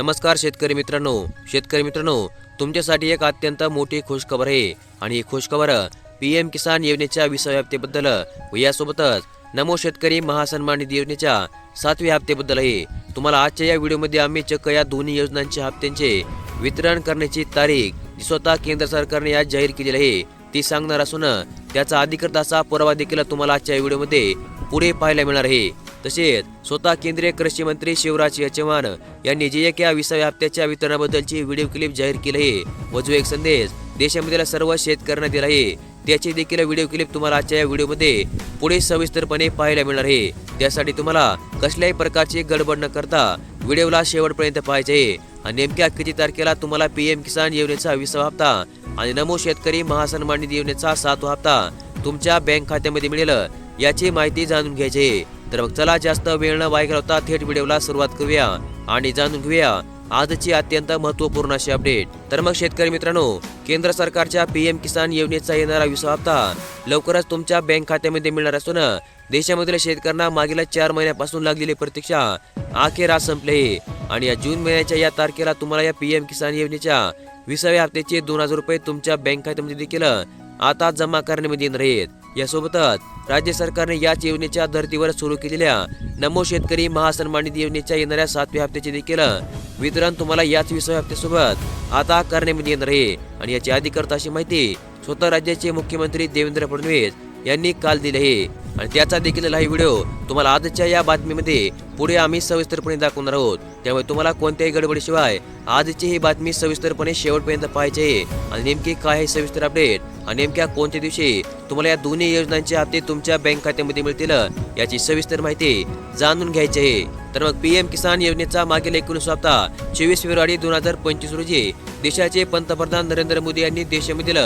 नमस्कार शेतकरी मित्रांनो. शेतकरी मित्रांनो तुमच्यासाठी एक अत्यंत मोठी खुशखबर आहे. आणि ही खुशखबर पी एम किसान योजनेच्या विसाव्या हप्त्याबद्दल व यासोबतच नमो शेतकरी महासन्मान निधी योजनेच्या सातव्या हप्त्याबद्दल आहे. तुम्हाला आजच्या या व्हिडिओमध्ये आम्ही चक्क या दोन्ही योजनांच्या हप्त्यांचे वितरण करण्याची तारीख जी स्वतः केंद्र सरकारने आज जाहीर केलेली आहे ती सांगणार असून त्याचा अधिकृत असा पुरावा देखील तुम्हाला आजच्या या व्हिडिओमध्ये पुढे पाहायला मिळणार आहे. तसेच स्वतः केंद्रीय कृषी मंत्री शिवराज सिंह यांनी जे एक या विसाव्या हप्त्याच्या वितरणाबद्दलची व्हिडिओ क्लिप जाहीर केली आहे. व जो एक संदेश देशामधील सर्व शेतकऱ्यांना दिला आहे. त्याची देखील व्हिडिओ क्लिप तुम्हाला आजच्या या व्हिडिओमध्ये पुढे सविस्तरपणे पाहायला मिळणार आहे. त्यासाठी तुम्हाला कसल्याही प्रकारची गडबड न करता व्हिडिओला शेवटपर्यंत पाहायचे आहे. आणि नेमक्या किती तारखेला तुम्हाला पीएम किसान योजनेचा विसावा हप्ता आणि नमो शेतकरी महासन्मान निधी योजनेचा सातवा हप्ता तुमच्या बँक खात्यामध्ये मिळेल. याची माहिती जाणून घ्यायची. तर मग चला जास्त वेळ न वाया घालवता थेट व्हिडिओला सुरुवात करूया आणि जाणून घेऊया आजची अत्यंत महत्त्वपूर्ण अशी अपडेट. तर मग शेतकरी मित्रांनो केंद्र सरकारच्या पीएम किसान योजनेचा येणारा विसा हप्ता लवकरच तुमच्या बँक खात्यामध्ये मिळणार असून देशामधील शेतकऱ्यांना मागील चार महिन्यापासून लागलेली प्रतीक्षा अखेर आज संपली. आणि या जून महिन्याच्या या तारखेला तुम्हाला या पीएम किसान योजनेच्या विसाव्या हप्त्याचे दोन हजार रुपये तुमच्या बँक खात्यामध्ये देखील आता जमा करण्यामध्ये येणार आहेत. यासोबतच राज्य सरकारने याच योजनेच्या धर्तीवर सुरू केलेल्या नमो शेतकरी महासन्मान निधी योजनेच्या येणाऱ्या सातव्या हप्त्याचे देखील वितरण तुम्हाला याच विसाव्या हप्त्यासोबत आता करण्यामध्ये म्हणजे येणार आहे. आणि याची अधिकृत अशी माहिती स्वतः राज्याचे मुख्यमंत्री देवेंद्र फडणवीस यांनी काल दिले आहे. आणि त्याचा देखील लाईव्ह व्हिडिओ तुम्हाला आजच्या या बातमीमध्ये पुढे आम्ही सविस्तरपणे दाखवणार आहोत. त्यामुळे तुम्हाला कोणत्याही गडबडीशिवाय आजची ही बातमी सविस्तरपणे शेवटपर्यंत पाहायची आहे. आणि नेमकी काय आहे सविस्तर अपडेट आणि नेमक्या कोणत्या दिवशी तुम्हाला या दोन्ही योजनांचे हप्ते तुमच्या बँक खात्यामध्ये मिळतील याची सविस्तर माहिती जाणून घ्यायची आहे. तर मग पीएम किसान योजनेचा मागील एकोणीस हप्ता चोवीस फेब्रुवारी दोन हजार पंचवीस रोजी देशाचे पंतप्रधान नरेंद्र मोदी यांनी देशामधील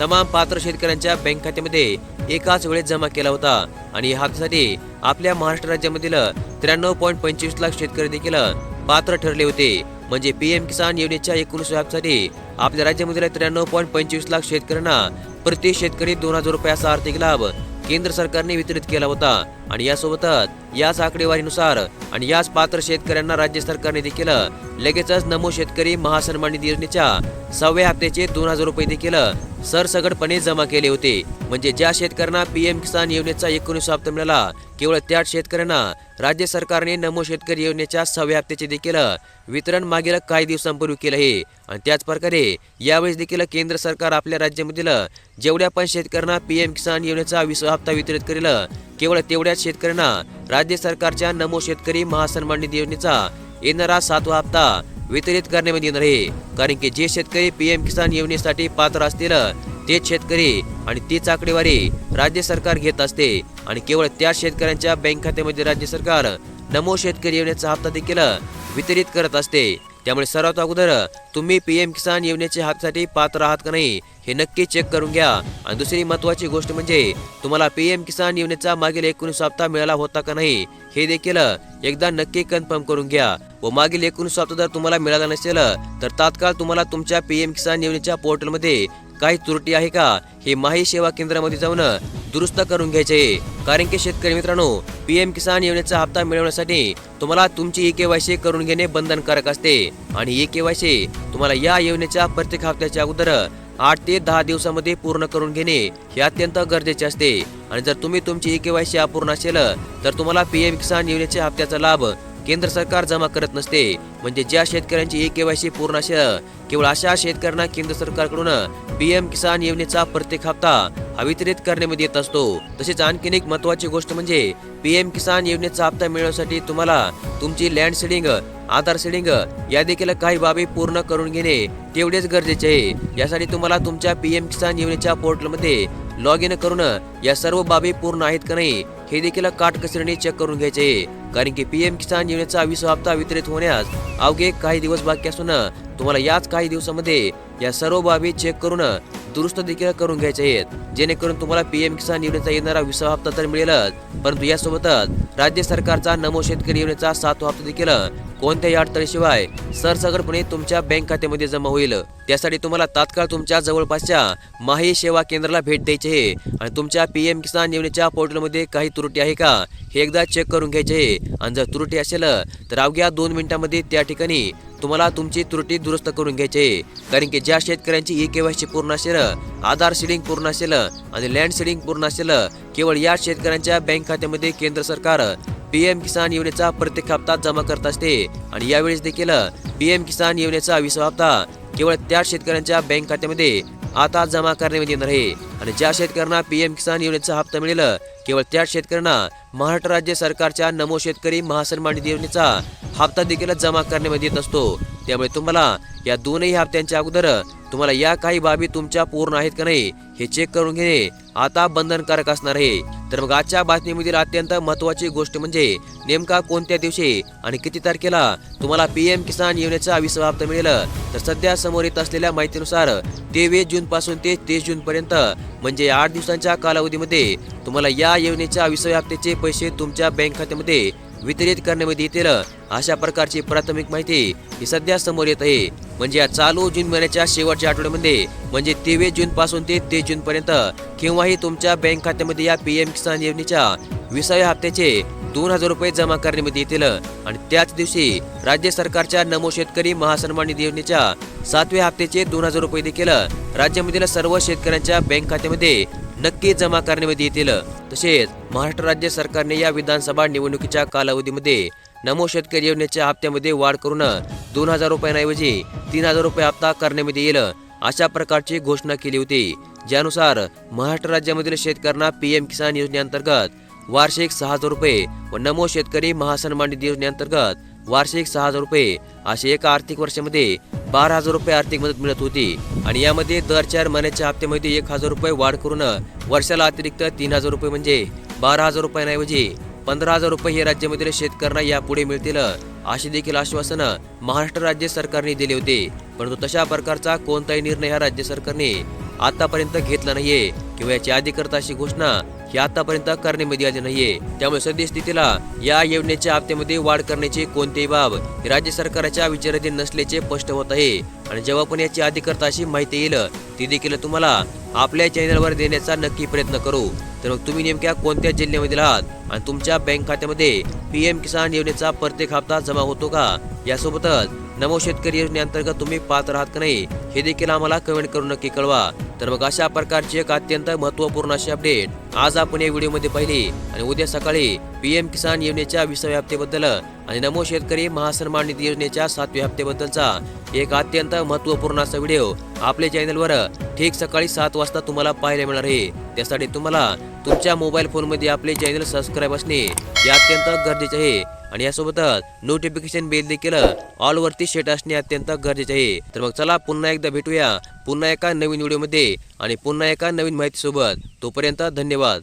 तमाम पात्र शेतकऱ्यांच्या बँक खात्यामध्ये एकाच वेळेस जमा केला होता. आणि या आपल्या महाराष्ट्र राज्यामधील त्र्याण्णव पॉईंट पंचवीस लाख शेतकरी देखील पात्र ठरले होते. म्हणजे पीएम किसान योजनेच्या एकूण हप्त्यासाठी आपल्या राज्यामधील त्र्याण्णव पॉईंट पंचवीस लाख शेतकऱ्यांना प्रति शेतकरी दोन हजार रुपयाचा आर्थिक लाभ केंद्र सरकारने वितरित केला होता. आणि यासोबतच याच आकडेवारीनुसार आणि याच पात्र शेतकऱ्यांना राज्य सरकारने देखील लगेचच नमो शेतकरी महासन्मान निधी योजनेच्या सहाव्या हप्त्याचे दोन हजार रुपये देखील सरसगटपणे जमा केले होते. म्हणजे ज्या शेतकऱ्यांना पीएम किसान योजनेचा एकोणीस हप्ता मिळाला केवळ त्याच शेतकऱ्यांना राज्य सरकारने नमो शेतकरी योजनेच्या सहाव्या हप्त्याचे देखील वितरण मागील काही दिवसांपूर्वी केलं आहे. आणि त्याच प्रकारे यावेळेस देखील केंद्र सरकार आपल्या राज्यामधील जेवढ्या पण शेतकऱ्यांना पीएम किसान योजनेचा वीस हप्ता वितरित करेल केवळ तेवढ्याच शेतकऱ्यांना राज्य सरकारच्या नमो शेतकरी महासन्मान निधी योजनेचा येणारा सातवा हप्ता वितरित करण्यामध्ये येणार आहे. कारण की जे शेतकरी पीएम किसान योजनेसाठी पात्र असतील तेच शेतकरी आणि तीच आकडेवारी राज्य सरकार घेत असते. आणि केवळ त्या शेतकऱ्यांच्या बँक खात्यामध्ये राज्य सरकार नमो शेतकरी योजनेचा हप्ता देखील वितरित करत असते. त्यामुळे सर्वात अगोदर तुम्ही पीएम किसान योजनेच्या हप्त्यासाठी पात्र आहात का नाही हे नक्की चेक करून घ्या. आणि दुसरी महत्वाची गोष्ट म्हणजे तुम्हाला पीएम किसान योजनेचा मागील एकोणीस हप्ता मिळाला होता का नाही हे देखील एकदा नक्की कन्फर्म करून घ्या. व मागील एकोणीस हप्ता जर तुम्हाला मिळाला नसेल तर तात्काळ तुम्हाला तुमच्या पीएम किसान योजनेच्या पोर्टलमध्ये काही त्रुटी आहे का हे माही सेवा केंद्रामध्ये जाऊन दुरुस्त करून घ्यायचे. कारण की शेतकरी मित्रांनो पीएम किसान योजनेचा हप्ता मिळवण्यासाठी तुम्हाला तुमची ई केवायसी करून घेणे बंधनकारक असते. आणि ई केवायसी तुम्हाला या योजनेच्या प्रत्येक हप्त्याच्या अगोदर आठ ते दहा दिवसामध्ये पूर्ण करून घेणे हे अत्यंत गरजेचे असते. आणि जर तुम्ही तुमची ई केवायसी अपूर्ण असेल तर तुम्हाला पीएम किसान योजनेच्या हप्त्याचा लाभ केंद्र सरकार जमा करत नसते. म्हणजे ज्या शेतकऱ्यांची ई केवायसी पूर्ण असेल केवळ अशा शेतकऱ्यांना केंद्र सरकारकडून पीएम किसान योजनेचा प्रत्येक हप्ता हा वितरित करण्यामध्ये येत असतो. तसेच आणखीन एक महत्वाची गोष्ट म्हणजे पीएम किसान योजनेचा हप्ता मिळवण्यासाठी तुम्हाला तुमची लँड सेडिंग आधार सेडिंग या देखील काही बाबी पूर्ण करून घेणे तेवढेच गरजेचे आहे. यासाठी तुम्हाला तुमच्या पीएम किसान योजनेच्या पोर्टलमध्ये लॉग इन करून या सर्व बाबी पूर्ण आहेत का नाही हे देखील काटकसरीने चेक करून घ्यायचे कारण की पीएम किसान योजनेचा विश्व हप्ता वितरित होण्यास अवघे काही दिवस बाकी असून तुम्हाला याच काही दिवसामध्ये या सर्व बाबी चेक करून दुरुस्त देखील करून घ्यायचे आहेत. जेणेकरून तुम्हाला पीएम किसान योजनेचा येणारा विसावा हप्ता तर मिळेलच. परंतु यासोबतच राज्य सरकारचा नमो शेतकरी योजनेचा सातवा हप्ता देखील कोणत्याही अडतळीशिवाय सरसगटपणे तुमच्या बँक खात्यामध्ये जमा होईल. त्यासाठी तुम्हाला तात्काळ तुमच्या जवळपासच्या माही सेवा केंद्राला भेट द्यायची आहे. आणि तुमच्या पीएम किसान योजनेच्या पोर्टलमध्ये काही त्रुटी आहे का हे एकदा चेक करून घ्यायचे आहे. आणि जर त्रुटी असेल तर अवघ्या दोन मिनिटांमध्ये त्या ठिकाणी तुम्हाला तुमची त्रुटी दुरुस्त करून घ्यायची. कारण की ज्या शेतकऱ्यांची ई केवायसी पूर्ण असेल आधार सीडिंग पूर्ण असेल आणि लँड सीडिंग पूर्ण असेल केवळ या शेतकऱ्यांच्या बँक खात्यामध्ये केंद्र सरकार पीएम किसान योजनेचा प्रत्येक हप्ता जमा करत असते. आणि यावेळेस देखील पीएम किसान योजनेचा विसावा हप्ता केवळ त्या शेतकऱ्यांच्या बँक खात्यामध्ये आता जमा करण्यात येणार आहे. आणि ज्या शेतकऱ्यांना पीएम किसान योजनेचा हप्ता मिळेल केवळ त्या शेतकऱ्यांना महाराष्ट्र राज्य सरकारच्या नमो शेतकरी महासन्मान निधी योजनेचा हप्ता देखील जमा करण्यामध्ये येत असतो. त्यामुळे तुम्हाला या दोनही हप्त्यांच्या अगोदर तुम्हाला या काही बाबी तुमच्या पूर्ण आहेत का नाही हे चेक करून घेणे आता बंधनकारक असणार आहे. तर मग आजच्या बातमीमधील अत्यंत महत्वाची गोष्ट म्हणजे नेमका कोणत्या दिवशी आणि किती तारखेला तुम्हाला पीएम किसान योजनेचा विसावा हप्ता मिळेल? तर सध्या समोर येत असलेल्या माहितीनुसार तेवीस जून पासून ते तीस जून पर्यंत म्हणजे आठ दिवसांच्या कालावधीमध्ये तुम्हाला या योजनेच्या विसाव्या हप्त्याचे पैसे तुमच्या बँक खात्यामध्ये वितरित करण्यामध्ये येतील. अशा प्रकारची प्राथमिक माहिती ही सध्या समोर येत आहे. म्हणजे या चालू जून महिन्याच्या शेवटच्या आठवड्यामध्ये म्हणजे तेवीस जून पासून ते तीस जून पर्यंत केव्हाही तुमच्या बँक खात्यामध्ये या पीएम किसान योजनेच्या विसाव्या हप्त्याचे दोन हजार रुपये जमा करण्यामध्ये येतील. आणि त्याच दिवशी राज्य सरकारच्या नमो शेतकरी महासन्मान निधी योजनेच्या सातव्या हप्त्याचे दोन हजार रुपये देखील राज्यामधील सर्व शेतकऱ्यांच्या बँक खात्यामध्ये नक्की जमा करण्यामध्ये येतील. तसेच महाराष्ट्र राज्य सरकारने या विधानसभा निवडणुकीच्या कालावधीमध्ये नमो शेतकरी योजनेच्या हप्त्यामध्ये वाढ करून दोन हजार रुपयांऐवजी तीन हजार रुपये हप्ता करण्यामध्ये येईल अशा प्रकारची घोषणा केली होती. ज्यानुसार महाराष्ट्र राज्यामधील शेतकऱ्यांना पीएम किसान योजनेअंतर्गत वार्षिक सहा हजार रुपये व नमो शेतकरी महासन्मान निधी योजनेअंतर्गत वार्षिक सहा हजार रुपये असे एका आर्थिक वर्षामध्ये बारा हजार रुपये आर्थिक मदत मिळत होती. आणि यामध्ये दर चार महिन्याच्या हप्त्यामध्ये एक हजार रुपये वाढ करून वर्षाला अतिरिक्त तीन हजार रुपये म्हणजे बारा हजार रुपयांऐवजी पंधरा हजार रुपये हे राज्यामधील शेतकऱ्यांना यापुढे मिळतील असे देखील आश्वासन महाराष्ट्र राज्य सरकारने दिले होते. परंतु तशा प्रकारचा कोणताही निर्णय हा राज्य सरकारने आतापर्यंत घेतला नाहीये. किंवा याची अधिकृत अशी घोषणा ही आतापर्यंत करण्यामध्ये आली नाहीये. त्यामुळे सद्यस्थितीला या योजनेच्या हप्त्यामध्ये वाढ करण्याची कोणतीही बाब ही राज्य सरकारच्या विचाराधीन नसल्याचे स्पष्ट होत आहे. आणि जेव्हा पण याची अधिकृत अशी माहिती येईल ती देखील तुम्हाला आपल्या चॅनलवर देण्याचा नक्की प्रयत्न करू. तर मग तुम्ही नेमक्या कोणत्या जिल्ह्यामध्ये आहात? आणि तुमच्या बँक खात्यामध्ये पी एम किसान योजनेचा प्रत्येक हप्ता जमा होतो का? यासोबतच नमो शेतकरी योजनेअंतर्गत तुम्ही पात्र आहात का नाही हे देखील आम्हाला कमेंट करून नक्की कळवा. तर मग अशा प्रकारची एक अत्यंत महत्त्वपूर्ण अशी अपडेट आज आपण या व्हिडिओमध्ये पाहिली. आणि उद्या सकाळी पीएम किसान योजनेच्या विसाव्या हप्त्याबद्दल आणि नमो शेतकरी महासन्मान निधी योजनेच्या सातव्या हप्त्याबद्दलचा एक अत्यंत महत्त्वपूर्ण असा व्हिडिओ आपल्या चॅनलवर ठीक सकाळी सात वाजता तुम्हाला पाहायला मिळणार आहे. त्यासाठी तुम्हाला तुमच्या मोबाईल फोनमध्ये आपले चॅनल सबस्क्राईब असणे हे अत्यंत गरजेचे आहे. आणि यासोबतच नोटिफिकेशन बेल देखील ऑल वरती सेट असणे अत्यंत गरजेचे आहे. तर मग चला पुन्हा एकदा भेटूया. पुन्हा एका नवीन व्हिडिओमध्ये आणि पुन्हा एका नवीन माहितीसोबत. तोपर्यंत धन्यवाद.